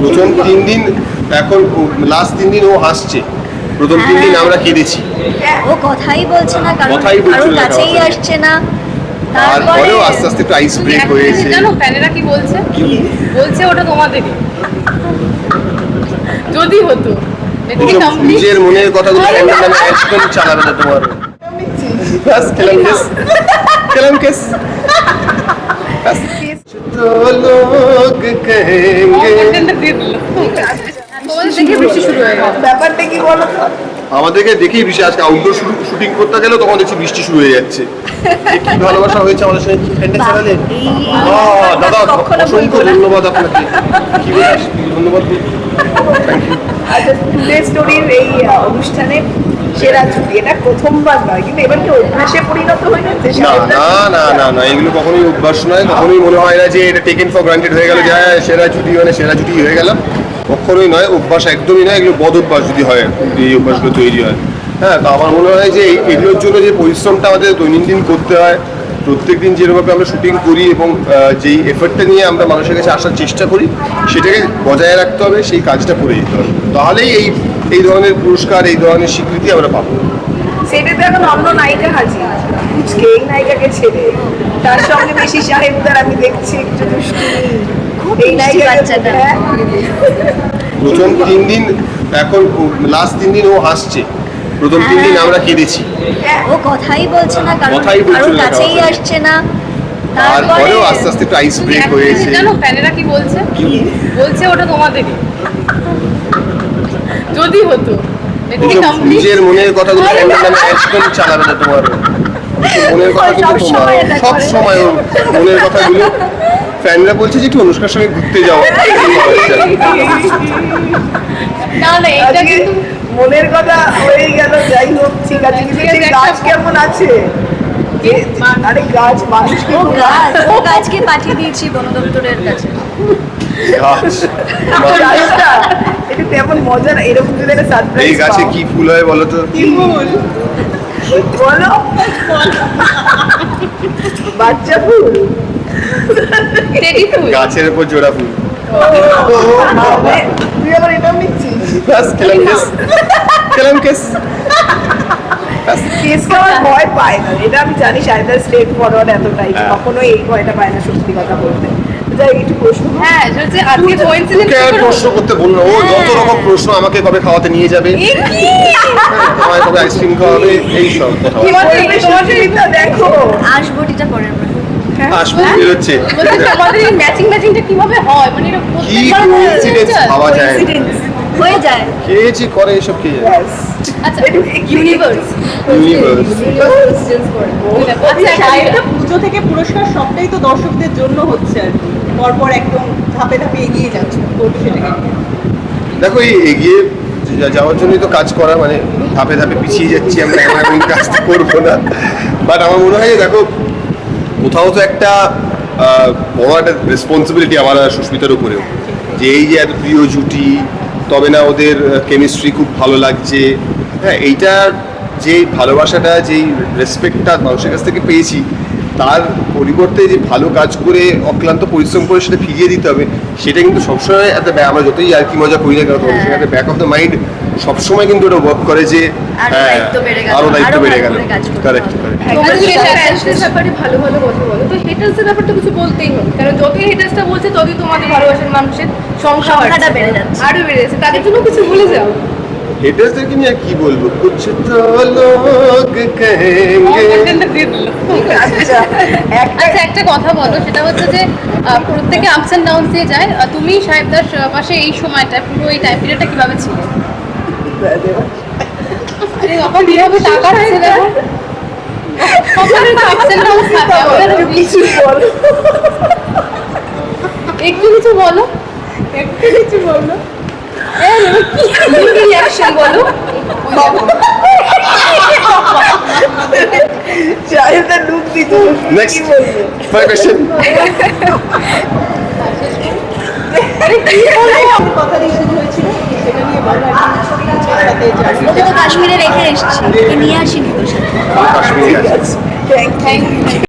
প্রথম তিন দিন এখন লাস্ট তিন দিন ও হাসছে প্রথম তিন দিন আমরা কেঁদেছি। ও কথাই বলছে না কারণ কথাই বলছে না কাছেই আসছে না। তারপরেও তারপরে আস্তে আস্তে একটু আইস ব্রেক হয়েছে। জানো ফ্যানেরা কি বলছে? বলছে ওটা তোমাদেরই। যদি হতো? নিজের মনের কথাগুলো একদম চালাবে না তোমার। খেলাম কেস খেলাম কেস লোক लोग कहेंगे। আমাদের দেখে বৃষ্টি শুরু গেল ব্যাপারটা কি বলো আমাদেরকে দেখেই বৃষ্টি আজকে আউটডোর শুটিং করতে গেলে তখন দেখছি বৃষ্টি শুরু হয়ে যাচ্ছে। কি ভালোবাসা হয়েছে আমাদের সঙ্গে? দাদা অসংখ্য ধন্যবাদ আপনাকে। কি ধন্যবাদ। আচ্ছা স্টোরির এই অনুষ্ঠানে সেরা এটা প্রথমবার নয় কিন্তু এবার কি অভ্যাসে পরিণত হয়ে না না না না এগুলো কখনোই অভ্যাস নয় কখনোই মনে হয় না যে এটা টেকেন ফর গ্রান্টেড হয়ে গেল যে হ্যাঁ, সেরা ছুটি মানে সেরা ছুটি হয়ে গেল কখনোই নয় অভ্যাস একদমই নয় এগুলো বদ অভ্যাস যদি হয় এই অভ্যাসগুলো তৈরি হয়। হ্যাঁ তো আমার মনে হয় যে এগুলোর জন্য যে পরিশ্রমটা আমাদের দৈনন্দিন করতে হয় প্রত্যেক দিন যেভাবে আমরা শুটিং করি এবং যেই এফর্টটা নিয়ে আমরা মানুষের কাছে আসার চেষ্টা করি সেটাকে বজায় রাখতে হবে সেই কাজটা করে যেতে হবে। তাহলেই এই এই ধরনের পুরস্কার এই ধরনের স্বীকৃতি আমরা পাবো। সেটাতে এখন অন্য নায়িকা হাজির। বুঝকে এই নায়িকাকে ছেড়ে তার সঙ্গে বেশি সাহেবদার আমি দেখছি একটু এই বাচ্চাটা। হ্যাঁ। প্রথম তিন দিন এখন লাস্ট তিন দিন ও হাসছে। প্রথম তিন দিন আমরা কেঁদেছি ও কথাই বলছে না কারণ কথাই বলছে কারোর না কাছেই আসছে না। তারপরে তারপরেও আস্তে আস্তে একটু আইস ব্রেক হয়েছে জানো ফ্যানেরা কি বলছে? কি? বলছে ওটা তোমাদেরই। যদি হতো? নিজের মনের কথাগুলো নামে একদম চালাবে না তোমার। মনের কথা কিন্তু তোমার সব সময় মনের কথাগুলো ফ্যানরা বলছে যে একটু অনুষ্কার সঙ্গে ঘুরতে যাও। না না এটা কিন্তু মনের কথা হয়ে গেল যাই হোক ঠিক আছে কিন্তু সেই গাছ কেমন আছে? আরে গাছ মানুষকে গাছ ও গাছকে পাঠিয়ে দিয়েছি বন দপ্তরের কাছে। এটা তেমন মজা না এরকম যদি একটা সারপ্রাইজ এই গাছে কি ফুল হয় বলো তো? কি ফুল? বলো। বাচ্চা ফুল? টেডি ফুল। গাছের উপর জোড়া ফুল। তুই আবার এটাও নিচ্ছিস? ব্যাস খেলাম কেস। খেলাম কেস। কেস খাওয়ার ভয় পায় না। এটা আমি জানি সাইদার স্টেট ফরওয়ার্ড এতটাই। হ্যাঁ। কখনো এই ভয়টা পায় না সত্যি কথা বলতে। প্রশ্ন কর। হ্যাঁ আর প্রশ্ন করতে বলল ও যত রকম প্রশ্ন আমাকে কবে খাওয়াতে নিয়ে যাবে আমায় কবে আইসক্রিম খাওয়াবে এই সব কথা। পরিবেশ সুচিন্তা দেখো। আসবটিটা পরের আসব বেরোচ্ছে। বলছে এই ম্যাচিং ম্যাচিংটা কীভাবে হয়? মানে এটা প্রত্যেকবার কোইন্সিডেন্স ভাবা যায়। হয়ে যায়। কে যে করে এসব কে আচ্ছা একটু- একটু- ইউনিভার্স ইউনিভার্স আচ্ছা এটা পুজো থেকে পুরস্কার সবটাই তো দর্শকদের জন্য হচ্ছে আর কি। পরপর একদম ধাপে ধাপে এগিয়ে যাচ্ছে দেখো এই এগিয়ে যাওয়ার জন্যই তো কাজ করা মানে ধাপে ধাপে পিছিয়ে যাচ্ছি আমরা এমন এমন কাজ করব না। বাট আমার মনে হয় দেখো কোথাও তো একটা বড় একটা রেসপন্সিবিলিটি আমার সুস্মিতার উপরেও। যে এই যে এত প্রিয় জুটি, তবে না ওদের কেমিস্ট্রি খুব ভালো লাগছে। হ্যাঁ এইটার যে ভালোবাসাটা, যেই রেসপেক্টটা মানুষের কাছ থেকে পেয়েছি তার পরিবর্তে যে ভালো কাজ করে অক্লান্ত পরিশ্রম করে সেটা ফিরিয়ে দিতে হবে সেটা কিন্তু সবসময় একটা আমরা যতই আর কি মজা করি না কেন একটা ব্যাক অফ দ্য মাইন্ড সবসময় কিন্তু ওটা ওয়ার্ক করে যে আরও হ্যাঁ দায়িত্ব বেড়ে গেল, আরও দায়িত্ব বেড়ে গেল। করে কাজ করতে কারেক্ট হবে। কারেক্ট তোমরা যদি একটা ফ্যান্সদের ব্যাপারে ভালো ভালো কথা বলো। তো হেটার্সদের ব্যাপারটা কিছু বলতেই হবে কারণ যতই হেটার্সটা বলছে ততই তোমাদের ভালোবাসার মানুষের সংখ্যা বেড়ে যাচ্ছে। আরও বেড়ে যাচ্ছে। তাদের জন্য কিছু বলে যাও। হেটার্সদেরকে নিয়ে আর কি বলব কুছ তো লোক কহেঙ্গে আচ্ছা একটা কথা বলো সেটা হচ্ছে যে প্রত্যেকে আপস অ্যান্ড ডাউন দিয়ে যায়। তুমি সাহেবদার পাশে এই সময়টা পুরো এই টাইম পিরিয়ডটা কীভাবে ছিল? একটু কিছু বলো। একটু কিছু বলো। রিয়াকশন বলো। নেক্সট কি বলব? ফাইভ কোয়েশ্চেন কথা দিয়ে শুরু হয়েছিল সেটা নিয়ে বলো। আর কি সাথে যাই। ওকে তো কাশ্মীরে রেখে এসেছি। নিয়ে আসিনি সাথে কাশ্মীরি